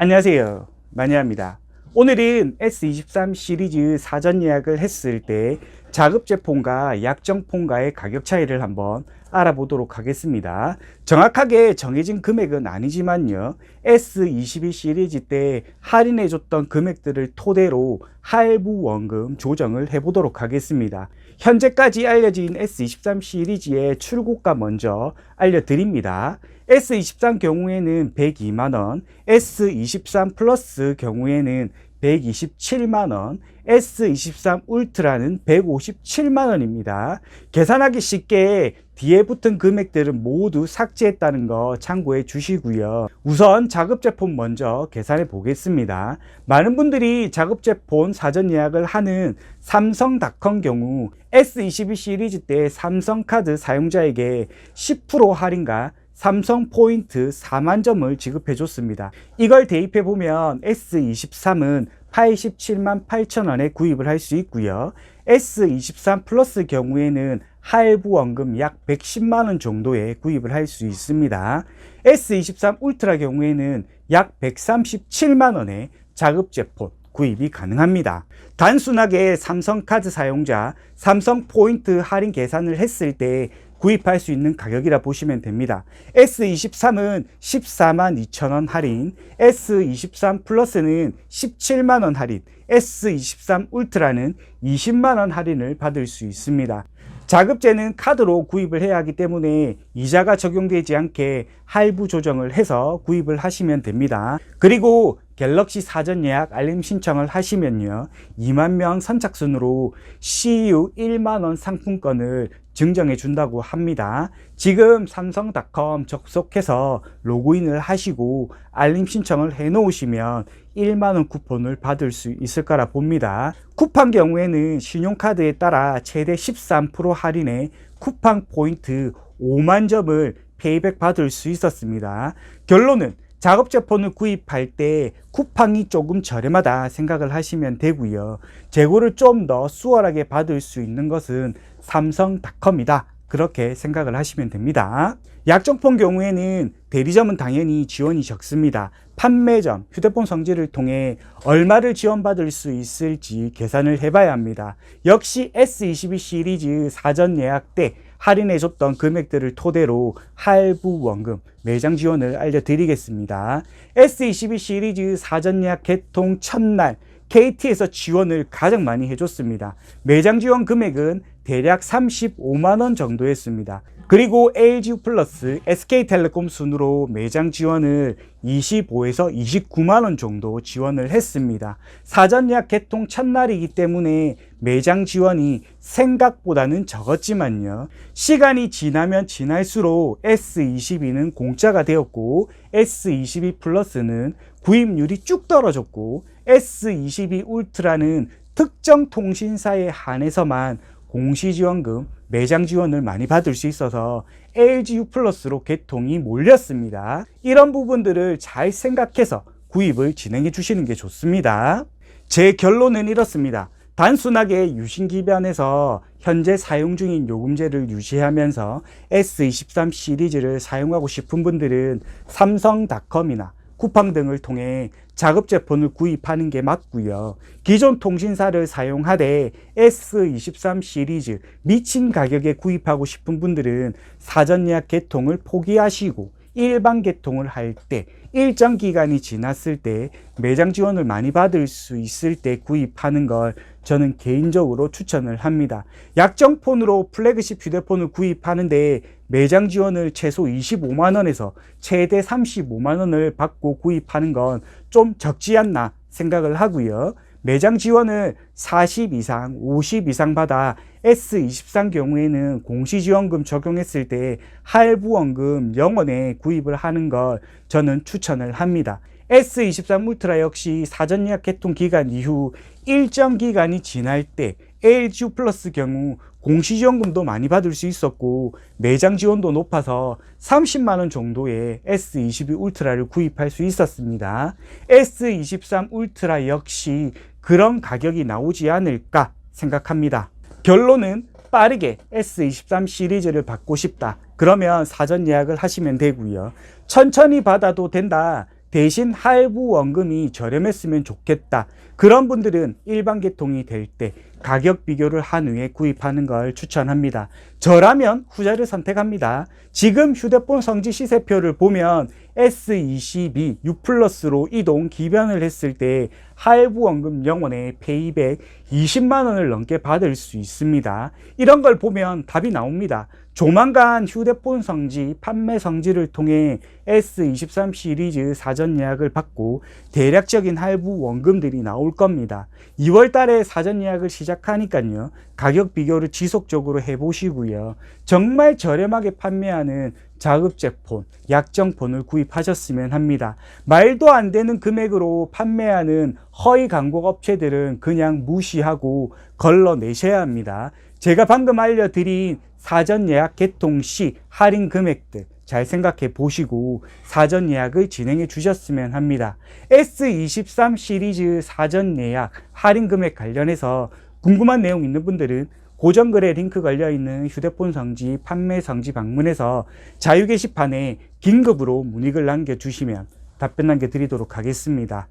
안녕하세요. 마니아입니다. 오늘은 S23 시리즈 사전 예약을 했을 때 자급제품과 약정품과의 가격 차이를 한번 알아보도록 하겠습니다. 정확하게 정해진 금액은 아니지만요. S22 시리즈 때 할인해 줬던 금액들을 토대로 할부 원금 조정을 해 보도록 하겠습니다. 현재까지 알려진 S23 시리즈의 출고가 먼저 알려드립니다. S23 경우에는 102만원, S23 플러스 경우에는 127만 원, S23 울트라는 157만 원입니다. 계산하기 쉽게 뒤에 붙은 금액들은 모두 삭제했다는 거 참고해 주시고요. 우선 자급제품 먼저 계산해 보겠습니다. 많은 분들이 자급제품 사전 예약을 하는 삼성닷컴 경우 S22 시리즈 때 삼성카드 사용자에게 10% 할인과 삼성 포인트 4만 점을 지급해 줬습니다. 이걸 대입해 보면 S23은 87만 8천 원에 구입을 할 수 있고요. S23 플러스 경우에는 할부 원금 약 110만 원 정도에 구입을 할 수 있습니다. S23 울트라 경우에는 약 137만 원에 자급 제품 구입이 가능합니다. 단순하게 삼성카드 사용자 삼성 포인트 할인 계산을 했을 때 구입할 수 있는 가격이라 보시면 됩니다. S23은 14만 2천원 할인, S23 플러스는 17만원 할인, S23 울트라는 20만원 할인을 받을 수 있습니다. 자급제는 카드로 구입을 해야 하기 때문에 이자가 적용되지 않게 할부 조정을 해서 구입을 하시면 됩니다. 그리고 갤럭시 사전 예약 알림 신청을 하시면요. 2만 명 선착순으로 CU 1만 원 상품권을 증정해 준다고 합니다. 지금 삼성닷컴 접속해서 로그인을 하시고 알림 신청을 해 놓으시면 1만원 쿠폰을 받을 수 있을 거라 봅니다. 쿠팡 경우에는 신용카드에 따라 최대 13% 할인에 쿠팡 포인트 5만 점을 페이백 받을 수 있었습니다. 결론은 작업제품을 구입할 때 쿠팡이 조금 저렴하다 생각을 하시면 되고요. 재고를 좀 더 수월하게 받을 수 있는 것은 삼성닷컴이다. 그렇게 생각을 하시면 됩니다. 약정폰 경우에는 대리점은 당연히 지원이 적습니다. 판매점, 휴대폰 성질을 통해 얼마를 지원받을 수 있을지 계산을 해봐야 합니다. 역시 S22 시리즈 사전 예약 때 할인해줬던 금액들을 토대로 할부 원금, 매장 지원을 알려드리겠습니다. S22 시리즈 사전 예약 개통 첫날 KT에서 지원을 가장 많이 해줬습니다. 매장 지원 금액은 대략 35만원 정도였습니다. 그리고 LG 플러스 SK텔레콤 순으로 매장 지원을 25에서 29만원 정도 지원을 했습니다. 사전 예약 개통 첫날이기 때문에 매장 지원이 생각보다는 적었지만요. 시간이 지나면 지날수록 S22는 공짜가 되었고 S22 플러스는 구입률이 쭉 떨어졌고 S22 울트라는 특정 통신사에 한해서만 공시지원금, 매장 지원을 많이 받을 수 있어서 LGU 플러스로 개통이 몰렸습니다. 이런 부분들을 잘 생각해서 구입을 진행해 주시는 게 좋습니다. 제 결론은 이렇습니다. 단순하게 유신기변에서 현재 사용 중인 요금제를 유지하면서 S23 시리즈를 사용하고 싶은 분들은 삼성닷컴이나 쿠팡 등을 통해 자급제품을 구입하는 게 맞고요. 기존 통신사를 사용하되 S23 시리즈 미친 가격에 구입하고 싶은 분들은 사전 예약 개통을 포기하시고 일반 개통을 할 때 일정 기간이 지났을 때 매장 지원을 많이 받을 수 있을 때 구입하는 걸 저는 개인적으로 추천을 합니다. 약정폰으로 플래그십 휴대폰을 구입하는데 매장 지원을 최소 25만 원에서 최대 35만 원을 받고 구입하는 건 좀 적지 않나 생각을 하고요. 매장 지원을 40 이상, 50 이상 받아 S23 경우에는 공시지원금 적용했을 때 할부원금 0원에 구입을 하는 걸 저는 추천을 합니다. S23 울트라 역시 사전 예약 개통 기간 이후 일정 기간이 지날 때 LG 플러스 경우 공시지원금도 많이 받을 수 있었고 매장 지원도 높아서 30만원 정도의 S22 울트라를 구입할 수 있었습니다. S23 울트라 역시 그런 가격이 나오지 않을까 생각합니다. 결론은 빠르게 S23 시리즈를 받고 싶다. 그러면 사전 예약을 하시면 되고요. 천천히 받아도 된다. 대신 할부 원금이 저렴했으면 좋겠다. 그런 분들은 일반 개통이 될 때 가격 비교를 한 후에 구입하는 걸 추천합니다. 저라면 후자를 선택합니다. 지금 휴대폰 성지 시세표를 보면 S22 U 플러스로 이동 기변을 했을 때 할부 원금 영원에 페이백 20만 원을 넘게 받을 수 있습니다. 이런 걸 보면 답이 나옵니다. 조만간 휴대폰 성지, 판매 성지를 통해 S23 시리즈 사전 예약을 받고 대략적인 할부 원금들이 나올 겁니다. 2월 달에 사전 예약을 시작 하니까요. 가격 비교를 지속적으로 해보시고요. 정말 저렴하게 판매하는 자급제폰, 약정폰을 구입하셨으면 합니다. 말도 안 되는 금액으로 판매하는 허위 광고 업체들은 그냥 무시하고 걸러내셔야 합니다. 제가 방금 알려드린 사전 예약 개통 시 할인 금액들 잘 생각해 보시고 사전 예약을 진행해 주셨으면 합니다. S23 시리즈 사전 예약 할인 금액 관련해서 궁금한 내용 있는 분들은 고정글에 링크 걸려 있는 휴대폰 성지 판매 성지 방문해서 자유 게시판에 긴급으로 문의글 남겨주시면 답변 남겨드리도록 하겠습니다.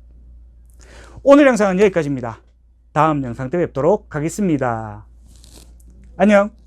오늘 영상은 여기까지입니다. 다음 영상 때 뵙도록 하겠습니다. 안녕!